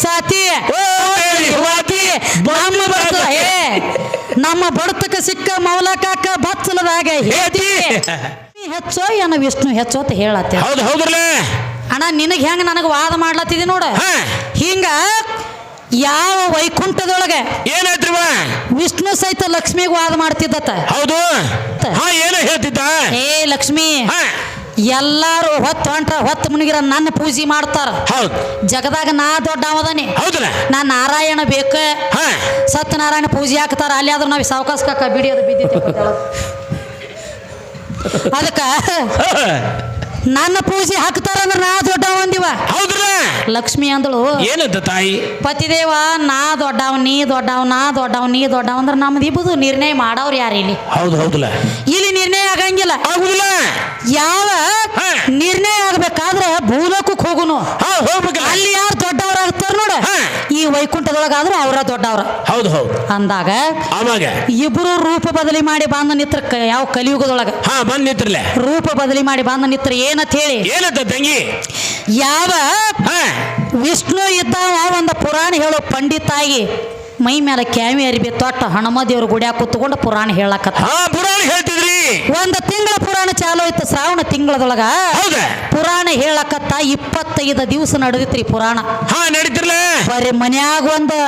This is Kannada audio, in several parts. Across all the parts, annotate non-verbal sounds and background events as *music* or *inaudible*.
ಸಾತಿ ವಾತಿ, ನಮ್ಮ ಬಡತಕ ಸಿಕ್ಕ ಮೌಲಕಾಕ ಬಚ್ಚಲದಾಗ ಹೇತಿ. ಹೆಚ್ಚೋ ಏನ ವಿಷ್ಣು ಹೆಚ್ಚೋ ಅಂತ ಹೇಳತ್ತೆ. ಹೌದು ಹೌದ್ರಲ್ಲ. ಅಣ್ಣ ನಿನಗೆ ಹೆಂಗ ನನಗೆ ವಾದ ಮಾಡ್ಲತ್ತಿದಿ ನೋಡ. ಹಿಂಗ ಯಾವ ವೈಕುಂಠದೊಳಗೆ ಏನಾಯ್ತ್ರಿವ ವಿಷ್ಣು ಸಹಿತ ಲಕ್ಷ್ಮಿಗೆ ವಾದ ಮಾಡ್ತಿದ್ದತ್ತ? ಹೌದು. ಹಾ ಏನೋ ಹೇಳ್ತಿದ್ದ? ಏ ಲಕ್ಷ್ಮಿ. ಎಲ್ಲಾರು ಹೊತ್ತು ಹೊಂಟ್ರ ಹೊತ್ತು ಮುನಿಗಿರ ನನ್ನ ಪೂಜೆ ಮಾಡ್ತಾರ. ಹೌದು. ಜಗದಾಗ ನಾ ದೊಡ್ಡ ಅವದನೆ ಹೌದಲ್ಲ ನಾ ನಾರಾಯಣ ಬೇಕ. ಸತ್ಯನಾರಾಯಣ ಪೂಜೆ ಹಾಕ್ತಾರ. ಅಲ್ಲಿ ಆದ್ರೂ ನಾವು ಸಾವಕಾಶ ಬಿಡಿ ಅದು ಬಿದ್ದಿತ್ತು ಅದಕ್ಕ ನನ್ನ ಪೂಜೆ ಹಾಕ್ತಾರಂದ್ರ ನಾ ದೊಡ್ಡವ ಅಂದಿವ ಲಕ್ಷ್ಮಿ ಅಂದಳು ಏನಂತ ತಾಯಿ? ಪತಿದೇವ ನಾ ದೊಡ್ಡವ ನೀ ದೊಡ್ಡವ ನಾ ದೊಡ್ಡವ ನೀ ದೊಡ್ಡವ ಅಂದ್ರ ನಮ್ದು ಇಬ್ಬದು ನಿರ್ಣಯ ಮಾಡೋರು ಯಾರು ಇಲ್ಲಿ? ಹೌದು ಹೌದಲ್ಲ ಇಲ್ಲಿ ನಿರ್ಣಯ ಆಗಂಗಿಲ್ಲ. ಆಗುದಿಲ್ಲ? ಯಾವ ನಿರ್ಣಯ ಆಗ್ಬೇಕಾದ್ರೆ ಭೂಲೋಕಕ್ಕೆ ಹೋಗುನು. ಹಾ ಹೋಗ್ಬೇಕಲ್ಲ. ಅಲ್ಲಿ ಯಾರು ಹಾ. ಈ ವೈಕುಂಠದೊಳಗಾದ್ರೆ ಅವರ ದೊಡ್ಡವ್ರ. ಹೌದು ಹೌದು. ಅಂದಾಗ ಆವಾಗ ಇಬ್ರು ರೂಪ ಬದಲಿ ಮಾಡಿ ಬಂದ ನಿತ್ರ ಕ- ಯಾವ ಕಲಿಯುಗದೊಳಗ? ಹಾ ಬಂದ್ ರೂಪ ಬದಲಿ ಮಾಡಿ ಬಂದ ನಿತ್ರ ಏನಂತ ಹೇಳಿ? ಏನಂತ ತಂಗಿ? ಯಾವ ಹಾ. ವಿಷ್ಣು ಇದ್ದಾವ ಒಂದು ಪುರಾಣ ಹೇಳೋ ಪಂಡಿತಾಗಿ ಮೈ ಮೇಲೆ ಕ್ಯಾವಿ ಅರಿಬಿ ತೊಟ್ಟ ಹನುಮ ದೇವ್ರ ಗುಡಿಯಾಗ ಕೂತ್ಕೊಂಡು ಪುರಾಣ ಹೇಳಕತ್ತ. ಹಾ ಪುರಾಣ ಹೇಳ್ತಿದ್ರಿ. ಒಂದು ತಿಂಗಳ ಪುರಾಣ ಚಾಲು ಇತ್ತು ಶ್ರಾವಣ ತಿಂಗಳದೊಳಗ. ಹೌದಾ? ಪುರಾಣ ಹೇಳಕತ್ತ ಇಪ್ಪತ್ತೈದು ದಿವಸ ನಡೆದಿತ್ರಿ ಪುರಾಣ. ಹಾ ನಡೀತಿರ್ಲ. ಬರೀ ಮನ್ಯಾಗ ಒಂದು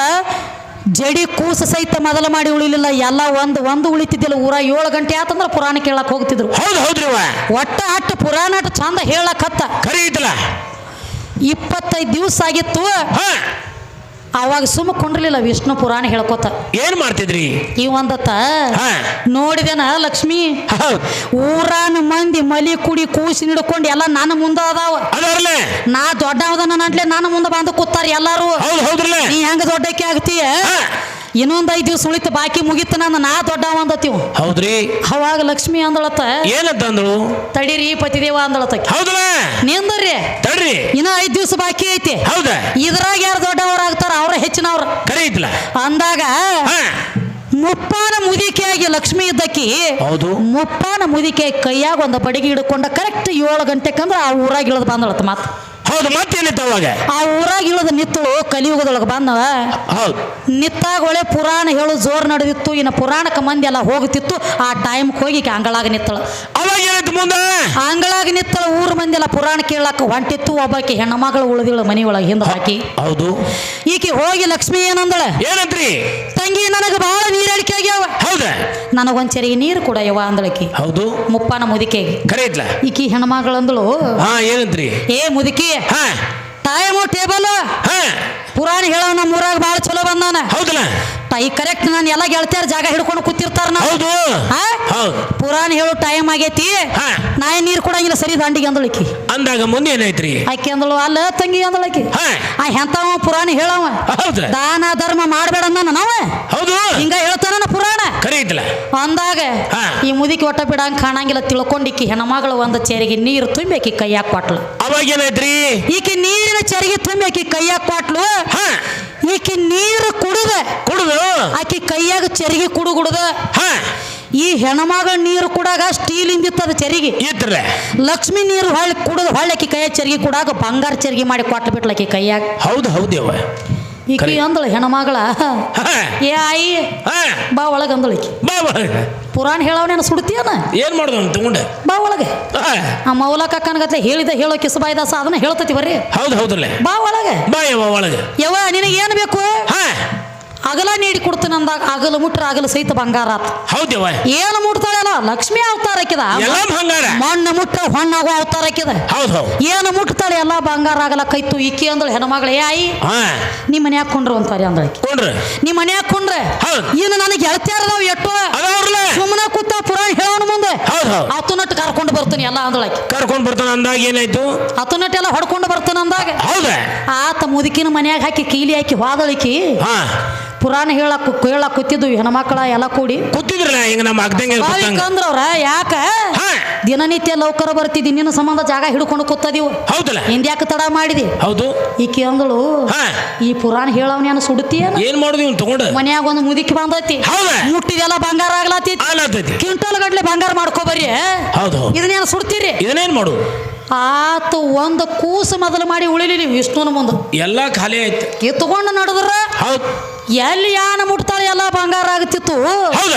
ಜಡಿ ಕೂಸ ಸಹಿತ ಮೊದಲ ಮಾಡಿ ಉಳಿಲಿಲ್ಲ ಎಲ್ಲ ಒಂದು ಒಂದು ಉಳಿತಿದ್ದಿಲ್ಲ ಊರ ಏಳು ಗಂಟೆ ಆತಂದ್ರ ಪುರಾಣ ಕೇಳಕ್ ಹೋಗ್ತಿದ್ರು. ಹೌದು ಒಟ್ಟ ಅಟ್ಟ ಪುರಾಣ ಅಟ್ಟ ಚಂದ ಹೇಳಕತ್ತ. ಖರೀ ಐತಲ್ಲ ಇಪ್ಪತ್ತೈದು ದಿವಸ ಆಗಿತ್ತು. ಹಾ. ಅವಾಗ ಸುಮ್ಮ ಕುಂಡ್ರಲಿಲ್ಲ ವಿಷ್ಣು ಪುರಾಣ ಹೇಳ್ಕೊತ. ಏನ್ ಮಾಡ್ತಿದ್ರಿ? ಈ ಒಂದತ್ತ ನೋಡಿದೆನ ಲಕ್ಷ್ಮಿ? ಊರಾನ ಮಂದಿ ಮಲಿ ಕುಡಿ ಕೂಸಿ ನಿಡ್ಕೊಂಡು ಎಲ್ಲ ನನ್ನ ಮುಂದೆ ಅದಾವ. ನಾ ನಾ ದೊಡ್ಡವದನ್ನ ನಟ್ಲೆ ನನ್ನ ಮುಂದೆ ಬಂದು ಕೂತಾರ ಎಲ್ಲಾರು. ನೀ ಹೆಂಗ ದೊಡ್ಡಕ್ಕೆ ಆಗ್ತೀಯ? ಇನ್ನೊಂದ್ ಐದ್ ದಿವ್ಸ ಉಳಿತು ಬಾಕಿ ಮುಗಿತು ನನ್ನ ನಾ ದೊಡ್ಡವ ಅಂದತಿ ಹೌದ್ರಿ? ಅವಾಗ ಲಕ್ಷ್ಮಿ ಅಂದಳತ್ತ ಏನಂತಂದ್ರು ತಡೀರಿ ಪತಿದೇವ ಅಂದಳತ್ತ ಹೌದಲ್ಲ? ನಿಂದ್ರಿ. ತಡ್ರಿ. ಇನ್ನ ಐದ್ ದಿವ್ಸ ಬಾಕಿ ಐತಿ. ಹೌದಾ? ಇದ್ರಾಗ ಯಾರು ದೊಡ್ಡವರಾಗ್ತಾರ ಅವ್ರ ಹೆಚ್ಚಿನವ್ರ. ಐತಲ್ಲ ಅಂದಾಗ ಮುಪ್ಪಾನ ಮುದಿಕೆಯಾಗಿ ಲಕ್ಷ್ಮಿ ಇದ್ದಕ್ಕಿ ಹೌದು. ಮುಪ್ಪಾನ ಮುದಿಕೆ ಕೈಯಾಗ ಒಂದು ಬಡಿಗೆ ಹಿಡ್ಕೊಂಡ ಕರೆಕ್ಟ್ ಏಳು ಗಂಟೆಕಂದ್ರ ಆ ಊರಾಗ ಇಳಿದು ಬಂದಳತ್ತ ಮಾತು. ಹೌದು ಮತ್ತೇನಿತ್ತು ಅವಾಗ? ಆ ಊರಾಗ ಇಳಿದು ನಿತ್ತಳು ಕಲಿಯುಗದೊಳಗೆ ಬಂದವ. ಹೌದು. ನಿತ್ತಾಗ ಒಳ್ಳೆ ಪುರಾಣ ಹೇಳು ಜೋರ್ ನಡೆದಿತ್ತು ಇನ್ನು ಪುರಾಣಕ್ಕೆ ಮಂದಿ ಎಲ್ಲ ಹೋಗುತ್ತಿತ್ತು ಆ ಟೈಮ್ಗೆ ಹೋಗಿ ಈಕಿ ಅಂಗಳಾಗ ನಿತ್ತಳು. ಅವಾಗ ಏನಾಯ್ತು ಮುಂದೆ? ಅಂಗಳಾಗ ನಿತ್ತಳು ಊರ ಮಂದಿ ಎಲ್ಲ ಪುರಾಣ ಕೇಳಾಕ ಹೊಂಟಿತ್ತು ಒಬ್ಬಾಕಿ ಹೆಣ್ಣು ಮಗಳು ಉಳಿದಿಳು ಮನಿ ಒಳಗೆ ಹಿಂದೆ ಹಾಕಿ ಹೌದು. ಈಕೆ ಹೋಗಿ ಲಕ್ಷ್ಮಿ ಏನಂದಳೆ? ಏನಂತ್ರಿ? ತಂಗಿ ನನಗೆ ಬಹಳ ನೀರಳಿಕೆ ಆಗ್ಯಾವ. ಹೌದಾ? ನನಗೊಂಚರಿಗೆ ಚೆರಿಗೆ ನೀರು ಕೂಡ ಯವ್ವ ಅಂದಳಕಿ. ಹೌದು? ಮುಪ್ಪಾನ ಮುದಿಕೆಗೆ ಖರೀ ಇದ್ಲ? ಈಕಿ ಹೆಣ್ಮಗಳಂದಳು. ಹಾ ಏನಂತ್ರಿ ಏ ಮುದುಕಿ ಹಾ. Time table. ಹಾ. ಪುರಾಣ ಹೇಳೋ ನಮ್ಮ ಊರಾಗ ಭಾಳ ಚಲೋ ಬಂದಾನ. ಹೌದಲ್ಲ? ಈ ಕರೆಕ್ಟ್ ನಾನು ಎಲ್ಲ ಗೆಳತಿಯರ್ ಜಾಗ ಹಿಡ್ಕೊಂಡು ಕೂತಿರ್ತಾರ ಹೌದು? ಹೌದು. ಪುರಾಣ ಹೇಳೋ ಟೈಮ್ ಆಗೈತಿ. ಹಾ. ನಾ ಏನ್ ನೀರು ಕೊಡಂಗಿಲ್ಲ ಸರಿ ದಂಡಿಗೆ ಅಂದಳಕಿ ಅಂದಾಗ ಮುಂದೆ ಏನಾಯ್ತ್ರಿ? ಆಕೆ ಅಂದಳು ಅಲ್ಲ ತಂಗಿ ಅಂದಳಕಿ ಹಾ. ಆ ಹೆಂತಾವ ಪುರಾಣ ಹೇಳವ. ಹೌದು. ದಾನ ಧರ್ಮ ಮಾಡಬೇಡ ಅಂದ ನಾವ. ಹೌದು. ಹಿಂಗ ಹೇಳ್ತಾನ ಪುರಾಣ. ಐತಲ್ಲ ಅಂದಾಗ ಹಾ. ಈ ಮುದುಕಿ ಒಟ್ಟ ಬಿಡಂಗ್ ಕಾಣಂಗಿಲ್ಲ ತಿಳ್ಕೊಂಡಿಕ್ಕಿ ಹೆಣ್ಮಗಳು ಒಂದು ಚೇರಿಗೆ ನೀರು ತುಂಬೇಕಿ ಕೈಯಾಗ ಕೊಟ್ಲು. ಅವಾಗ ಏನಾಯ್ತ್ರಿ? ಈಕೆ ನೀರಿನ ಚೇರಿಗೆ ತುಂಬೇಕಿ ಕೈಯಾಗ ಕೊಟ್ಲು. ಹಾ. ಈಕೆ ನೀರು ಕುಡಿದ. ಕುಡಿದು? ಆಕಿ ಕೈಯಾಗ ಚರಿಗೆ ಕುಡು ಕುಡ್ದ ಹಾ. ಈ ಹೆಣ್ಮಗಳ ನೀರು ಕುಡಾಗ ಸ್ಟೀಲ್ ಇಂದಿತ್ತದ ಚರಿಗೆ. ಇದ್ರೆ ಲಕ್ಷ್ಮಿ ನೀರು ಹೊಳ್ಳಿ ಕುಡಿದು ಹೊಳ್ಳಕಿ ಕೈಯಾಗ ಚರಿಗೆ ಕುಡಾಗ ಬಂಗಾರ ಚರಿಗೆ ಮಾಡಿ ಕೊಟ್ಟು ಬಿಟ್ಲಕಿ ಕೈಯಾಗ. ಹೌದು ಹೌದೇವ ಈಕಿ. ಅಂದಳು ಹೆಣ್ಮಗಳ ಏ ಆಯಿ. ಬಾ ಒಳಗೆ ಅಂದಳು ಈಕಿ. ಬಾ ಒಳಗೆ. ಪುರಾಣ ಹೇಳವನೇನ ಸುಡ್ತೀಯನ? ಏನು ಮಾಡ್ದು ತಗೊಂಡೆ? ಬಾ ಒಳಗೆ. ಆ ಮೌಲಕ ಕನಗತ್ಲೆ ಹೇಳಿದ ಹೇಳೋ ಕಿಸಬಾಯ್ದಾಸ ಅದನ್ನ ಹೇಳ್ತತಿ ಬರ್ರಿ. ಹೌದು ಹೌದ್ರಲ್ಲ. ಬಾ ಒಳಗೆ. ಬಾ ಯವ್ವ ಒಳಗೆ. ಯವ್ವ ನಿನಗೆ ಏನು ಬೇಕು? ಅಗಲ ನೀಡಿ ಕೊಡ್ತೀನಿ ಅಂದಾಗ ಅಗಲ ಮುಟ್ರ ಅಗಲ ಸಹಿತ ಬಂಗಾರ ಆತ. ಹೌದೇವ ಏನು ಮುಟ್ತಾಳಲ್ಲ ಲಕ್ಷ್ಮಿ ಅವತಾರ ಹಾಕಿದ ಮಣ್ಣು ಮುಟ್ಟ ಹೊಣ್ಣಾಗೋ ಅವತಾರ ಹಾಕಿದ ಹೌದು ಏನು ಮುಟ್ತಾಳೆ ಎಲ್ಲ ಬಂಗಾರ ಆಗಲ್ಲ ಕೈತು ಇಕ್ಕಿ ಅಂದಳು ಹೆಣ್ಮಗಳು ಏ ಆಯಿ. ಹಾ. ನಿಮ್ಮ ಮನ್ಯಾಗ ಕೊಂಡ್ರು ಅಂತಾರೆ ಅಂದಳಕಿ ಕೊಂಡ್ರ. ನಿಮ್ಮ ಮನ್ಯಾಗ ಕೊಂಡ್ರೆ. ಹೌದು. ಇನ್ನು ನನಗೆ ಗೆಳತಿಯಾರದಾವ್ ಎಟ್ಟು ಅದವ್ರಲ್ಲ. ಸುಮ್ಮನೆ ಕೂತ ಪುರಾಣ ಹೇಳೋಣ ಮುಂದೆ. ಹತ್ತು ಕರ್ಕೊಂಡು ಬರ್ತೀನಿ ಎಲ್ಲ ಅಂದ್ರೆ ಕರ್ಕೊಂಡು ಬರ್ತಾನೆ ಅಂದಾಗ ಏನಾಯ್ತು? ಹತ್ತು ನಟ್ಟು ಎಲ್ಲ ಹೊಡ್ಕೊಂಡು ಬರ್ತಾನೆ ಅಂದಾಗ. ಹೌದಾ. ಆತ ಮುದುಕಿನ ಮನ್ಯಾಗ ಹಾಕಿ ಕೀಲಿ ಹಾಕಿ ಹೋದಳಿಕಿ ಹಾ. ಪುರಾಣ ಹೇಳಕ್ ಹೇಳಕ್ ಕೂತಿದ್ವು ಹೆಣ್ಮಕ್ಳ ಎಲ್ಲ ಕೂಡಿ. ಕೂತಿದ್ರ ಹಿಂಗ ನಮ್ಮ ಅಗ್ದಂಗೆ ಕೂತಂಗ ಅಂದ್ರವ್ರ ಯಾಕ? ದಿನನಿತ್ಯ ಲೌಕರ ಬರ್ತಿದ್ದಿ ನಿನ್ನ ಸಂಬಂಧ ಜಾಗ ಹಿಡ್ಕೊಂಡು ಕೂತದಿವು. ಹೌದಲ್ಲ. ಹಿಂದ್ಯಾಕ ತಡ ಮಾಡಿದಿ? ಹೌದು. ಈಕಿ ಅಂದಳು ಈ ಪುರಾಣ ಹೇಳವನೇನು ಸುಡ್ತೀಯ ಏನ್? ಮಾಡುದು ಇವ್ನು ತಗೊಂಡ? ಮನ್ಯಾಗ ಒಂದು ಮುದುಕಿ ಬಂದೈತಿ. ಹೌದಾ. ಮುಟ್ಟಿದೆಲ್ಲ ಬಂಗಾರ ಆಗ್ಲಾತೈತಿ. ಕಿಂಟಲ್ ಕ್ವಿಂಟಲ್ ಗಟ್ಲೆ ಬಂಗಾರ ಮಾಡ್ಕೋಬರಿ ಹೌದು ಇದನ್ನೇನು ಸುಡ್ತೀರಿ? ಇದನ್ನೇನ್ ಮಾಡು? ಆತ ಒಂದು ಕೂಸು ಮೊದಲು ಮಾಡಿ ಉಳಿಲಿ ವಿಷ್ಣುನ ಮುಂದೆ. ಎಲ್ಲ ಖಾಲಿ ಆಯ್ತು. ಕಿತ್ಕೊಂಡು ನಡೆದ್ರ? ಹೌದ್. ಎಲ್ಲಿ ಯಾನ ಮುಟ್ತಾಳೆ ಎಲ್ಲ ಬಂಗಾರ ಆಗತ್ತಿತ್ತು ಹೌದ?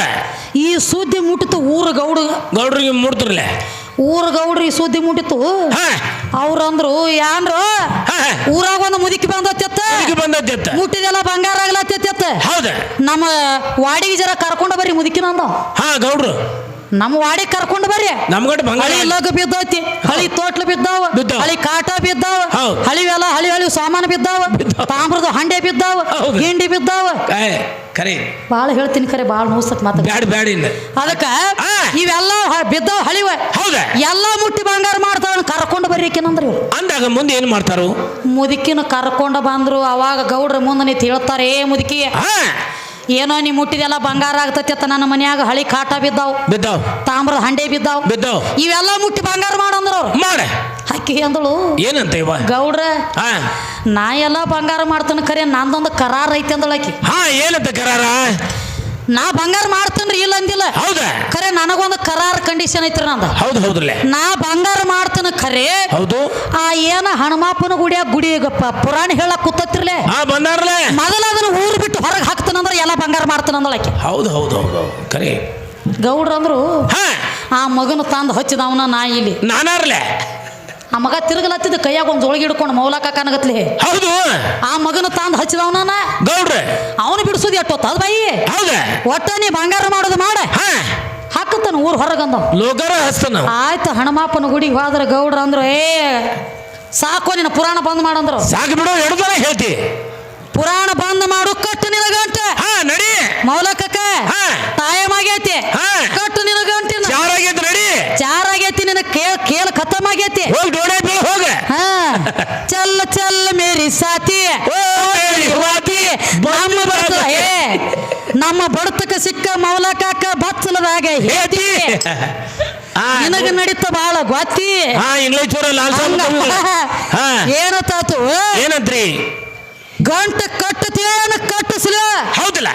ಈ ಸುದ್ದಿ ಮುಟ್ಟಿತು ಊರ ಗೌಡ. ಗೌಡ್ರಿಗೆ ಮುಡ್ತಿರ್ಲೆ ಊರ ಗೌಡ್ರಿ ಈ ಸುದ್ದಿ ಮುಟ್ಟಿತು ಹಾ. ಅವ್ರಂದ್ರು ಯಾನ್ರು ಊರಾಗ ಒಂದು ಮುದುಕಿ ಈಗ ಬಂದದ್ದೆತ್ತ ಮುಟ್ಟಿದೆಲ್ಲ ಬಂಗಾರ ಆಗ್ಲತ್ತೆತ್ತ ಹೌದು? ನಮ್ಮ ವಾಡಿಗೆ ಜರ ಕರ್ಕೊಂಡು ಬರ್ರಿ ಮುದುಕಿನ ಅಂದ ಹಾ ಗೌಡ್ರು. ನಮ್ಮ ವಾಡಿ ಕರ್ಕೊಂಡು ಬರ್ರಿ. ನಮ್ಗಟ್ಟು ಬಂಗಾರ ಹಳಿ ಲಗ್ ಬಿದ್ದೈತಿ ಹಳಿ ತೋಟ್ಲು ಬಿದ್ದಾವ. ಹಳಿ ಕಾಟ ಬಿದ್ದಾವ ಹಳಿ ಎಲ್ಲ ಹಳಿ ಹಳಿ ಸಾಮಾನು ಬಿದ್ದಾವ ತಾಮ್ರದ ಹಂಡೆ ಬಿದ್ದಾವ. ಹಿಂಡಿ ಬಿದ್ದಾವ. ಕರೆ. ಬಾಳ ಹೇಳ್ತೀನಿ ಕರೆ ಬಾಳ ಮೂಸಕ್ ಮಾತ. ಬ್ಯಾಡ ಬ್ಯಾಡ ಇಲ್ಲ ಅದಕ್ಕ ಇವೆಲ್ಲ ಬಿದ್ದಾವ ಹಳಿವ. ಹೌದ? ಎಲ್ಲ ಮುಟ್ಟಿ ಬಂಗಾರ ಮಾಡ್ತಾವ ಕರ್ಕೊಂಡು ಬರ್ರಿಕೇನಂದ್ರಿ ಅಂದಾಗ ಮುಂದೆ ಏನ್ ಮಾಡ್ತಾರು? ಮುದುಕಿನ ಕರ್ಕೊಂಡು ಬಂದ್ರು ಅವಾಗ ಗೌಡ್ರ ಮುಂದೆ ನಿಂತು ಹೇಳ್ತಾರೆ ಏ ಮುದುಕಿ ಹಾ. ಏನೋ ನೀ ಮುಟ್ಟಿದೆಲ್ಲ ಬಂಗಾರ ಆಗ್ತತಿ ಅಂತ ನನ್ನ ಮನ್ಯಾಗ ಹಳಿ ಕಾಟ ಬಿದ್ದಾವ್. ಬಿದ್ದಾವ್. ತಾಮ್ರದ ಹಂಡೆ ಬಿದ್ದಾವ್. ಬಿದ್ದಾವ್. ಇವೆಲ್ಲ ಮುಟ್ಟಿ ಬಂಗಾರ ಮಾಡಂದ್ರ ಅವ್ರು. ಮಾಡ. ಅಕ್ಕಿ ಅಂದಳು. ಏನಂತ ಇವ? ಗೌಡ್ರ ನಾ ಎಲ್ಲ ಬಂಗಾರ ಮಾಡ್ತಾನ ಖರೆ ನಂದೊಂದು ಕರಾರ ಐತಿ ಅಂದಳು ಆಕಿ. ಹಾ ಏನಂತ ಕರಾರ? ನಾ ಬಂಗಾರ ಮಾಡ್ತೇನ್ರಿ ಇಲ್ಲ ಅಂದಿಲ್ಲ. ಹೌದ? ಖರೆ ನನಗೊಂದು ಕರಾರ್ ಕಂಡೀಷನ್ ಐತ್ರಿ ನಂದ. ಹೌದು ಹೌದ್ರಲೆ ನಾ ಬಂಗಾರ ಮಾಡ್ತೇನೆ ಖರೆ ಹೌದು. ಆ ಏನ ಹನುಮಾಪನ ಗುಡಿಯ ಗುಡಿ ಪ- ಪುರಾಣ ಹೇಳಕ್ ಕೂತತ್ತಿರ್ಲೆ ಬಂದಾರ್ಲೆ ಮೊದಲ ಅದನ್ನ ಊರು ಬಿಟ್ಟು ಹೊರಗೆ ಹಾಕ್ತಾನಂದ್ರೆ ಎಲ್ಲ ಬಂಗಾರ ಮಾಡ್ತಾನಂದ್ರೆ ಆಕೆ. ಆಕಿ ಹೌದು ಹೌದು ಹೌದು. ಕರೆ. ಗೌಡ್ರ ಅಂದ್ರು ಹಾ. ಆ ಮಗನ ತಂದು ಹಚ್ಚಿದವನ ನಾ ಇಲ್ಲಿ. ನಾನಾರ್ಲೆ. ಆ ಮಗ ತಿರುಗಲತ್ತಿದ್ದ ಕೈಯಾಗ ಒಂದು ಜೋಳಿಗೆ ಹಿಡ್ಕೊಂಡು ಮೌಲಾಕ ಕಾಣಗತ್ಲಿ. ಹೌದು. ಆ ಮಗನ ತಂದು ಹಚ್ಚಿದವನ ನಾ. ಗೌಡ್ರೆ. ಅವನು ಬಿಡಿಸೋದು ಎಟ್ಟೊತ್ತ ಅದು ಬಾಯಿ. ಹೌದ. ಒಟ್ಟ ನೀ ಬಂಗಾರ ಮಾಡೋದು ಮಾಡ. ಹಾ. ಹಾಕತ್ತಾನ ಊರು ಹೊರಗಂದ ಲೋಗರ ಹಸ್ತನ. ಆಯ್ತು ಹಣಮಾಪನ ಗುಡಿಗೆ ಹೋದ್ರೆ ಗೌಡ್ರ ಅಂದ್ರು ಏ ಸಾಕು ನಿನ್ನ ಪುರಾಣ ಬಂದ್ ಮಾಡಂದ್ರು. ಸಾಕು ಬಿಡು ಎರಡು ಹೇಳ್ತಿ. ಪುರಾಣ ಬಂದ್ ಮಾಡು ಕಟ್ಟು ನಿನ ಗಂಟೆ ಹಾ ನಡಿ. ಮೌಲಕಕ್ಕ ಹಾ. ಟೈಮ್ ಆಗೈತಿ ಹಾ. ಕಟ್ಟು ನಿನ ಗಂಟಿನ ಚಾರಾಗೈತೆ ನಡಿ. ಚಾರ್ ಆಗೈತಿ ನಿನ್ನ ಕೇಳ್ ಕೇಳ ಖತಮ್ ಆಗೈತಿ ಹೋಗಿ ಡೋಣೆ ಬೀಳ ಹೋಗ. ಹಾ. ಚಲ್ಲ ಚಲ್ಲ ಮೇರಿ ಸಾತಿ. ನಮ್ಮ ಬರ್ತದ ಏ ನಮ್ಮ ಬಡತಕ ಸಿಕ್ಕ ಮೌಲಕಾಕ ಬಚ್ಚಲದಾಗ ಹೇತಿ. ಹಾ ನಿನಗ ನಡೀತ ಬಾಳ ಗೊತ್ತಿ. ಹಾ ಇಂಗ್ಲಿಷ್ ಚೂರ ಹಂಗ. ಹಾ. ಏನತ್ತಾತು ಏನಂತ್ರಿ? ಗಂಟ ಕಟ್ಟತೇನ ಕಟ್ಟಿಸ್ಲ. ಹೌದಲ್ಲ.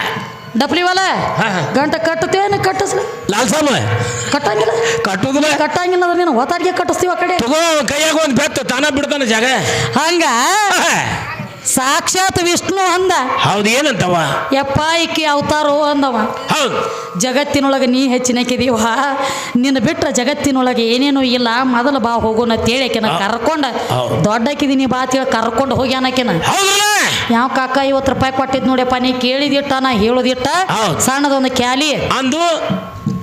ಡಪ್ಲಿ ವಾಲ. ಗಂಟ ಕಟ್ಟತೇನ ಕಟ್ಟಿಸ್ಲ. ಲಾಲ್ ಸಾಮ ಕಟ್ಟಂಗಿಲ್ಲ. ಕಟ್ಟುದಿಲ್ಲ ಕಟ್ಟಂಗಿಲ್ಲ ಅಂದ್ರೆ ನೀನು ಹೊತ್ತಾರಿಗೆ ಕಟ್ಟಿಸ್ತೀವಿ ಆ ಕಡೆ? ಕೈಯಾಗ ಒಂದು ಬೆತ್ತ ತಾನ ಬಿಡ್ತಾನೆ ಜಾಗ. ಹಂಗ. ಸಾಕ್ಷಾತ್ ವಿಷ್ಣು ಅಂದ. ಹೌದು ಏನಂತವ? ಯಪ್ಪ ಇಕ್ಕಿ ಅವತಾರೋ ಅಂದವ. ಹೌದು. ಜಗತ್ತಿನೊಳಗೆ ನೀ ಹೆಚ್ಚಿನಕಿದೀವ ನಿನ್ನ ಬಿಟ್ರೆ ಜಗತ್ತಿನೊಳಗೆ ಏನೇನು ಇಲ್ಲ. ಮೊದಲು ಬಾ ಹೋಗೋಣ ತೇಳಕಿನ ನಾ ಕರ್ಕೊಂಡ. ದೊಡ್ಡಕಿದೀನಿ ಬಾ ತಿಳಿ ಕರ್ಕೊಂಡು ಹೋಗ್ಯಾನಕಿನ ಅನ್ನಕಿನ ಯಾವ ಕಾಕ ಐವತ್ತು ರೂಪಾಯಿ ಕೊಟ್ಟಿದ್ ನೋಡ್ಯಪ್ಪ ನೀ ಕೇಳಿದಿಟ್ಟ ನಾ ಹೇಳುದಿಟ್ಟ. ಸಣ್ಣದೊಂದು ಕ್ಯಾಲಿ. ಅಂದು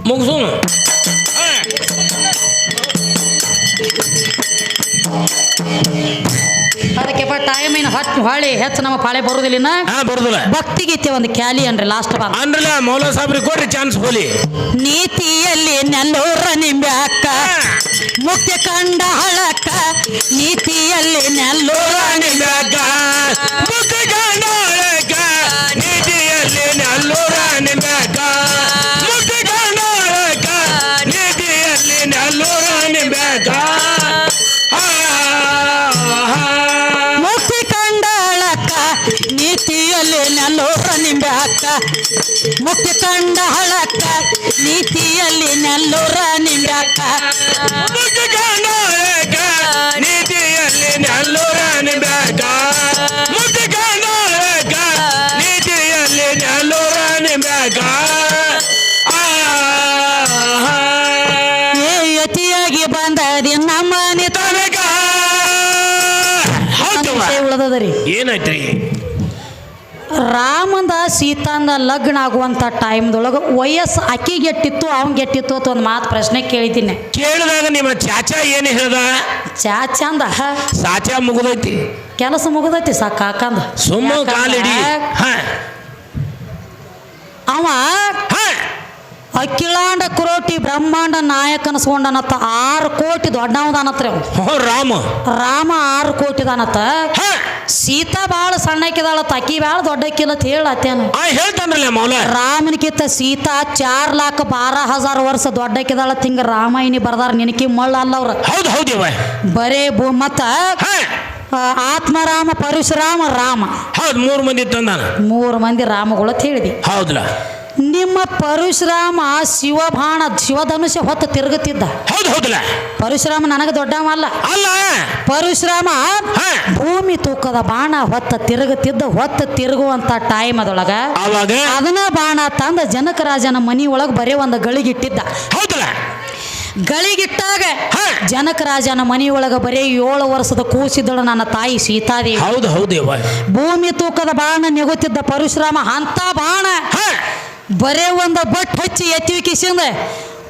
ಮುಗಿಸು ಅದಕ್ಕೆಪ್ಪ ಟೈಮ್ ಇನ್ ಹತ್ತು ಹೊಳಿ ಹೆಚ್ಚು ನಮ್ಮ ಪಾಳೆ ಬರುದಿಲ್ಲ. ಹಾ ಬರುದಿಲ್ಲ. ಭಕ್ತಿಗೀತೆ ಒಂದು ಕ್ಯಾಲಿ ಅನ್ರಿ ಲಾಸ್ಟ್ ಬಾರ್. ಅಂದ್ರಲ್ಲ ಮೌಲ ಸಾಬ್ರಿ ಕೊಡ್ರಿ ಚಾನ್ಸ್ ಹೋಲಿ ನೀತಿಯಲ್ಲಿ ನೆಲ್ಲೂರ ನಿಂಬ್ಯಾಕ ಮುಖ್ಯ ಕಂಡ ಹಳಕ್ಕ ನೀತಿಯಲ್ಲಿ ನೆಲ್ಲೂರ ನೀತಿಯಲ್ಲಿ ನೆಲ್ಲೂರ ಸೀತಾಂದ ಲಗ್ನ ಆಗುವಂಥ ಟೈಮ್ದೊಳಗೆ ವಯಸ್ಸು ಅಕ್ಕಿ ಗೆಟ್ಟಿತ್ತು ಅವನ್ ಗೆಟ್ಟಿತ್ತು ಅಂತ ಒಂದು ಮಾತು ಪ್ರಶ್ನೆ ಕೇಳಿದ್ದೀನಿ. ಕೇಳಿದಾಗ ನಿಮ್ಮ ಚಾಚಾ ಏನು ಹೇಳ್ದ? ಚಾಚಾ ಅಂದ ಸಾಚಾ ಮುಗಿದೈತಿ. ಕೆಲಸ ಮುಗಿದೈತಿ ಸಾಕಂದ ಸುಮ್ಮ ಕಾಲಿಡಿ. ಹಾ. ಅವ ಹಾ. ಅಖಿಲಾಂಡ ಕ್ರೋಟಿ ಬ್ರಹ್ಮಾಂಡ ನಾಯಕ ಅನಸ್ಕೊಂಡನತ್ತ ಆರು ಕೋಟಿ ದೊಡ್ಡವದಾನತ್ರ ಅವ ಹೋ ರಾಮ. ರಾಮ ಆರು ಕೋಟಿ ದಾನತ್ತ. ಸೀತಾ ಬಾಳ ಸಣ್ಣಕ್ಕಿದಾಳತ್ತ ಅಕ್ಕಿ ಬಾಳ ದೊಡ್ಡಕ್ಕಿಲ್ಲ ಅಂತ ಹೇಳತ್ತೇನು ರಾಮನಿಕಿತ್ತ ಸೀತಾ ಚಾರ್ ಲಾಖ ಬಾರ ಹಜಾರ್ ವರ್ಷ ದೊಡ್ಡಕ್ಕಿದಾಳ ತಿಂಗ ರಾಮಾಯಣಿ ಬರ್ದಾರ ನಿನಕಿ ಮಳ್ಳ ಅಲ್ಲವ್ರ ಹೌದು ಬರೇ ಭೂ ಮತ್ತ ಆತ್ಮರಾಮ ಪರಶುರಾಮ ರಾಮ. ಹೌದು ಮೂರು ಮಂದಿ ತಂದಾನ. ಮೂರು ಮಂದಿ ರಾಮಗಳ ಅಂತ ಹೇಳಿದಿ. ಹೌದಲ್ಲ ನಿಮ್ಮ ಪರಶುರಾಮ ಶಿವಬಾಣ ಶಿವಧನುಷ ಹೊತ್ತು ತಿರುಗುತ್ತಿದ್ದ. ಹೌದು ಹೌದಲ್ಲ? ಪರಶುರಾಮ ನನಗೆ ದೊಡ್ಡವ ಅಲ್ಲ ಅಲ್ಲ ಪರಶುರಾಮ ಭೂಮಿ ತೂಕದ ಬಾಣ ಹೊತ್ತ ತಿರುಗುತ್ತಿದ್ದ ಹೊತ್ತ ತಿರುಗುವಂತ ಟೈಮ್ ಅದೊಳಗ ಅವಾಗ ಅದನ್ನ ಬಾಣ ತಂದ ಜನಕರಾಜನ ಮನಿ ಒಳಗೆ ಬರೀ ಒಂದು ಗಳಿಗಿಟ್ಟಿದ್ದ. ಹೌದಲ್ಲ? ಗಳಿಗಿಟ್ಟಾಗ ಜನಕ ಜನಕರಾಜನ ಮನಿಯೊಳಗ ಬರೀ ಏಳು ವರ್ಷದ ಕೂಸಿದಳು ನನ್ನ ತಾಯಿ ಸೀತಾದೇವಿ. ಹೌದು ಹೌದು ಭೂಮಿ ತೂಕದ ಬಾಣ ನೆಗುತ್ತಿದ್ದ ಪರಶುರಾಮ ಅಂತ ಬಾಣ ಬರೇ ಒಂದು ಬಟ್ ಹಚ್ಚಿ ಎತ್ತಿವಿ ಕಿಸಿಂದ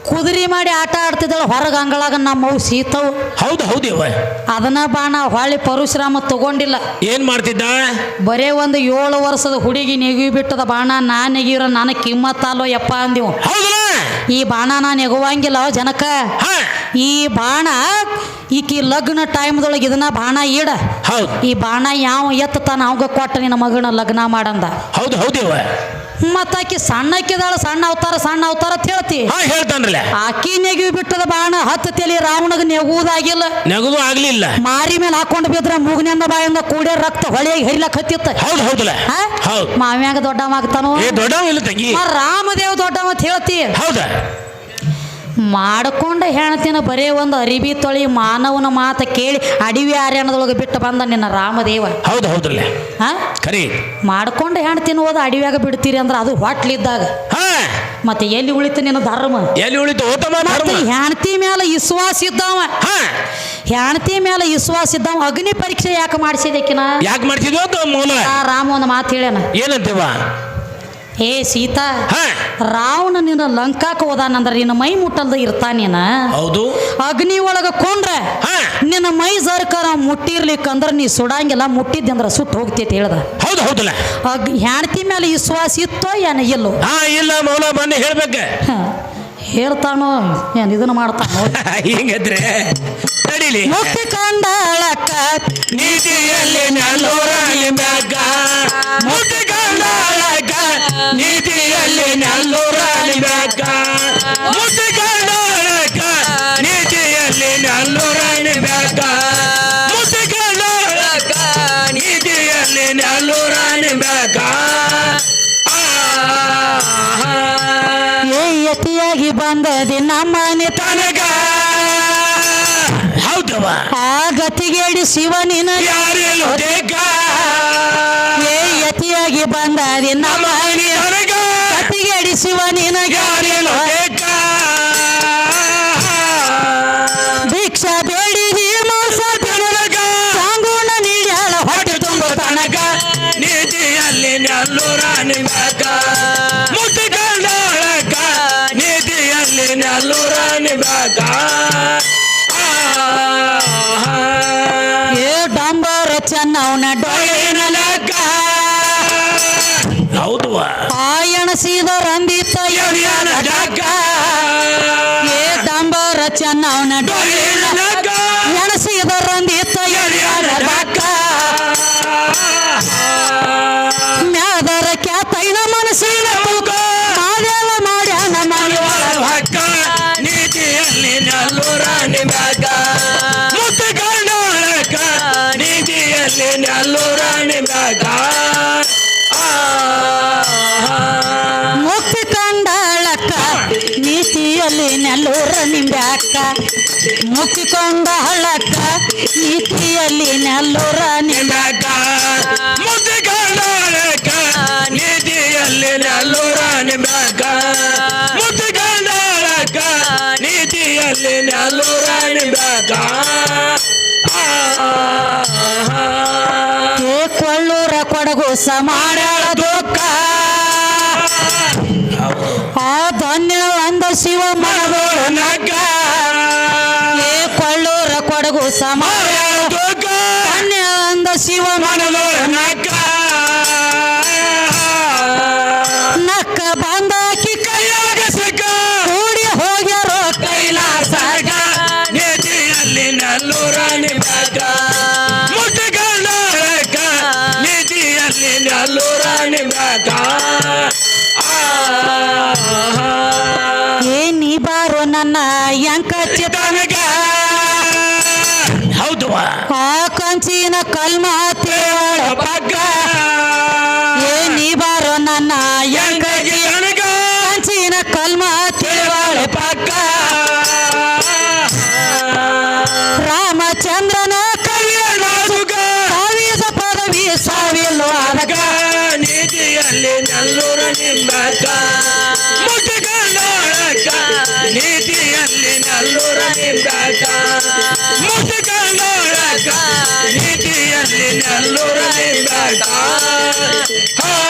ಕುದುರೆ ಮಾಡಿ ಆಟ ಆಡ್ತಿದ್ದಾಳೆ. ಹೊರಗೆ ಅಂಗಳಾಗ ನಮ್ಮವು ಸೀತವು. ಹೌದು ಹೌದು ಅದನ್ನ ಬಾಣ ಹೊಳ್ಳಿ ಪರಶುರಾಮ ತಗೊಂಡಿಲ್ಲ. ಏನ್ ಮಾಡ್ತಿದ್ದ? ಬರೇ ಒಂದು ಏಳು ವರ್ಷದ ಹುಡುಗಿ ನೆಗಿ ಬಿಟ್ಟದ ಬಾಣ ನಾ ನೆಗಿರ ನನಗೆ ಕಿಮ್ಮತ್ತಲ್ಲೋ ಯಪ್ಪ ಅಂದಿವು. ಈ ಬಾಣ ನಾ ನೆಗುವಂಗಿಲ್ಲ ಜನಕ. ಈ ಬಾಣ ಈಕಿ ಲಗ್ನ ಟೈಮ್ದೊಳಗೆ ಇದನ್ನ ಬಾಣ ಈಡ. ಈ ಬಾಣ ಯಾವ ಎತ್ತ ತಾನ ಅವಾಗ ಕೊಟ್ಟ ನಿನ್ನ ಮಗನ ಲಗ್ನ ಮಾಡಂದ. ಹೌದು ಹೌದು ಹಾಕಿದಾಳ ಸಣ್ಣಕ್ಕಿದಾಳ ಸಣ್ಣ ಅವತಾರ ಸಣ್ಣ ಅವತಾರ ಅಂತ ಹೇಳ್ತಿ. ಹಾ ಹೇಳ್ತಾನ್ರಲ್ಲ. ಆಕಿ ನೆಗಿ ಬಿಟ್ಟದ ಬಾಣ ಹತ್ತು ತಲೆ ರಾವಣಗ ನೆಗುವುದಾಗಿಲ್ಲ. ನೆಗುದು ಆಗ್ಲಿಲ್ಲ. ಮಾರಿ ಮೇಲೆ ಹಾಕೊಂಡು ಬಿದ್ರ ಮೂಗಿನ ಬಾಯಿಂದ ಕೂಡೇ ರಕ್ತ ಹೊಳೆಯಾಗಿ ಹರಿಲಕ್ ಹತ್ತಿತ್ತ ಹೌದು ಹೌದಲ್ಲ. ಹೌದು. ಮಾವ್ಯಾಗ ದೊಡ್ಡವಾಗ್ತಾನೋ ಏ ದೊಡ್ಡವ ಇಲ್ಲ ತಂಗಿ. ರಾಮದೇವ್ ದೊಡ್ಡವ ಅಂತ ಹೇಳ್ತಿ. ಹೌದಾ? ಮಾಡ್ಕೊಂಡ ಹೆಣ್ತಿನ ಬರೇ ಒಂದು ಅರಿಬಿ ತೊಳಿ ಮಾನವನ ಮಾತ ಕೇಳಿ ಅಡವಿ ಆರ್ಯಾಣದೊಳಗೆ ಬಿಟ್ಟು ಬಂದ ನಿನ್ನ ರಾಮದೇವ. ಹೌದು ಹೌದ್ರಲ್ಲ. ಹಾ? ಕರಿ. ಮಾಡ್ಕೊಂಡು ಹೆಣ್ತಿನ ಹೋದ ಅಡಿವ್ಯಾಗ ಬಿಡ್ತೀರಿ ಅಂದ್ರೆ ಅದು ಹೊಟ್ಲಿದ್ದಾಗ ಹಾ. ಮತ್ತೆ ಎಲ್ಲಿ ಉಳಿತು ನಿನ್ನ ಧರ್ಮ? ಎಲ್ಲಿ ಉಳಿತು? ಹೆಣತಿ ಮೇಲೆ ವಿಶ್ವಾಸ ಇದ್ದಾವ. ಹೆಣ್ತಿ ಮೇಲೆ ವಿಶ್ವಾಸ ಇದ್ದಾವ. ಅಗ್ನಿ ಪರೀಕ್ಷೆ ಯಾಕೆ ಮಾಡಿಸಿದಕ್ಕಿನ ಯಾಕೆ ಮಾಡ್ತಿದ್ವು ಆ ರಾಮ ಒಂದು ಮಾತು ಹೇಳ್ಯಾನ. ಏನಂತೀವ? ಏ ಸೀತಾ ರಾವಣ ನಿನ್ನ ಲಂಕಾಕ ಹೋದಾನಂದ್ರ ನಿನ್ನ ಮೈ ಮುಟ್ಟಲ್ದ ಇರ್ತಾನೇನ? ಹೌದು. ಅಗ್ನಿ ಒಳಗ ಕೊಂಡ್ರೆ ನಿನ್ನ ಮೈ ಸರ್ಕಾರ ಮುಟ್ಟಿರ್ಲಿಕ್ಕಂದ್ರ ನೀ ಸುಡಂಗಿಲ್ಲ ಮುಟ್ಟಿದ್ದೆ ಅಂದ್ರೆ ಸುಟ್ಟು ಹೋಗ್ತೈತಿ ಹೇಳ್ದ. ಹೌದು ಹೌದಲ್ಲ. ಹೆಣ್ತಿ ಮೇಲೆ ವಿಶ್ವಾಸ ಇತ್ತೋ ಏನ ಇಲ್ಲೋ? ಹಾ ಇಲ್ಲ ಮೌಲ ಬನ್ನಿ ಹೇಳ್ಬೇಕ. ಹೇಳ್ತಾನೋ ಏನ್ ಇದನ್ನ ಮಾಡ್ತಾನೋ? *laughs* ಹಿಂಗದ್ರೆ ಮುಕ್ತಿ ಕಂಡಳಕ್ಕ ನೀತಿಯಲ್ಲಿ ತನಗ? ಹೌದವ ಆ ಗತಿಗೇಡಿ ಶಿವನಿನ ಯಾರೆಲ್ಲೂ ದೇಗ ಏ ಯತಿಯಾಗಿ ಬಂದದಿ ನಮ್ಮ ಗತಿಗೇಡಿ ಶಿವನಿನ ಯಾರೆಲ್ಲೂ ಚೆನ್ನವನ ಡೊಳ್ಳಿನ ಮುಕ್ತಿ ಹಳಕ ನೀತಿಯಲ್ಲಿ ನೆಲ್ಲೂರ ನಿಮಗ ಮುತ್ತು ಕಂಡಾಳಕ ನೀತಿಯಲ್ಲಿ ನಲ್ಲೂರ ನಿಮಗ ಮುತ್ತು ಕಂಡಾಳಕ ನೀತಿಯಲ್ಲಿ ಏ ಕೊಳ್ಳೂರ ಕೊಡಗು ಸಮಾಡಳ ನನ್ನ ಯಂಕ ಚಿತ್ತ ತನಗ ಹೌದು. ಮುಟ್ಟುಕೊಂಡೋಳಕ ನೀತಿಯಲ್ಲಿ ನೆಲ್ಲೂರ ನಿಂಬಾಕ ಹಾ